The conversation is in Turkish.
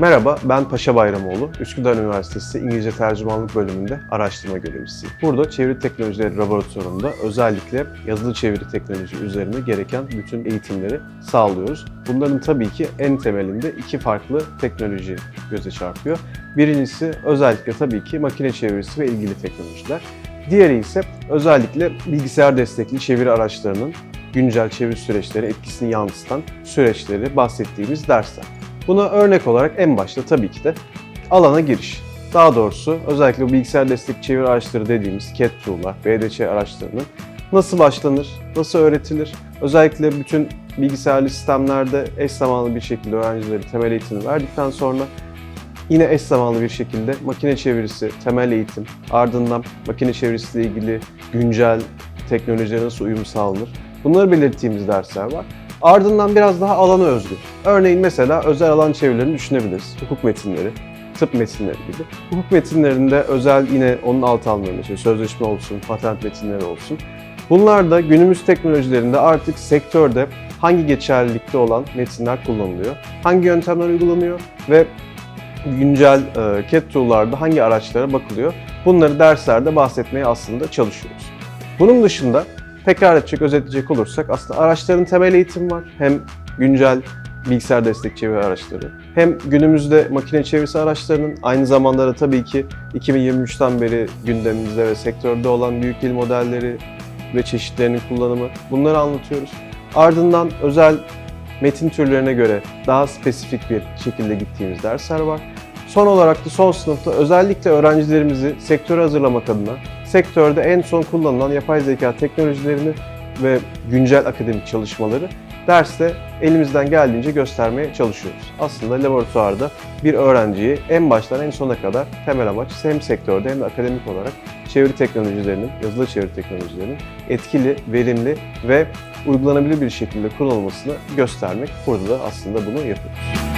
Merhaba, ben Paşa Bayramoğlu. Üsküdar Üniversitesi İngilizce Tercümanlık Bölümünde araştırma görevlisiyim. Burada Çeviri Teknolojileri Laboratuvarı'nda özellikle yazılı çeviri teknoloji üzerine gereken bütün eğitimleri sağlıyoruz. Bunların tabii ki en temelinde iki farklı teknoloji göze çarpıyor. Birincisi özellikle tabii ki makine çevirisi ve ilgili teknolojiler. Diğeri ise özellikle bilgisayar destekli çeviri araçlarının güncel çeviri süreçleri etkisini yansıtan süreçleri bahsettiğimiz dersler. Buna örnek olarak en başta tabii ki de alana giriş. Daha doğrusu özellikle bilgisayar destekli çeviri araçları dediğimiz CAT tool'lar, BDC araçlarının nasıl başlanır, nasıl öğretilir? Özellikle bütün bilgisayarlı sistemlerde eş zamanlı bir şekilde öğrencilere temel eğitimi verdikten sonra yine eş zamanlı bir şekilde makine çevirisi, temel eğitim, ardından makine çevirisiyle ilgili güncel teknolojilere nasıl uyum sağlanır? Bunları belirttiğimiz dersler var. Ardından biraz daha alana özgü. Örneğin mesela özel alan çevirilerini düşünebiliriz. Hukuk metinleri, tıp metinleri gibi. Hukuk metinlerinde özel yine onun alt alanlarında işte sözleşme olsun, patent metinleri olsun. Bunlar da günümüz teknolojilerinde artık sektörde hangi geçerlilikte olan metinler kullanılıyor, hangi yöntemler uygulanıyor ve güncel e, CAT tool'larda hangi araçlara bakılıyor. Bunları derslerde bahsetmeye aslında çalışıyoruz. Bunun dışında tekrar edecek, özetleyecek olursak aslında araçların temel eğitimi var. Hem güncel bilgisayar destek çeviri araçları, hem günümüzde makine çevirisi araçlarının aynı zamanda da tabii ki 2023'ten beri gündemimizde ve sektörde olan büyük dil modelleri ve çeşitlerinin kullanımı bunları anlatıyoruz. Ardından özel metin türlerine göre daha spesifik bir şekilde gittiğimiz dersler var. Son olarak da son sınıfta özellikle öğrencilerimizi sektöre hazırlamak adına sektörde en son kullanılan yapay zeka teknolojilerini ve güncel akademik çalışmaları derste elimizden geldiğince göstermeye çalışıyoruz. Aslında laboratuvarda bir öğrenciyi en baştan en sona kadar temel amaç hem sektörde hem de akademik olarak çeviri teknolojilerinin, yazılı çeviri teknolojilerinin etkili, verimli ve uygulanabilir bir şekilde kullanılmasını göstermek. Burada da aslında bunu yapıyoruz.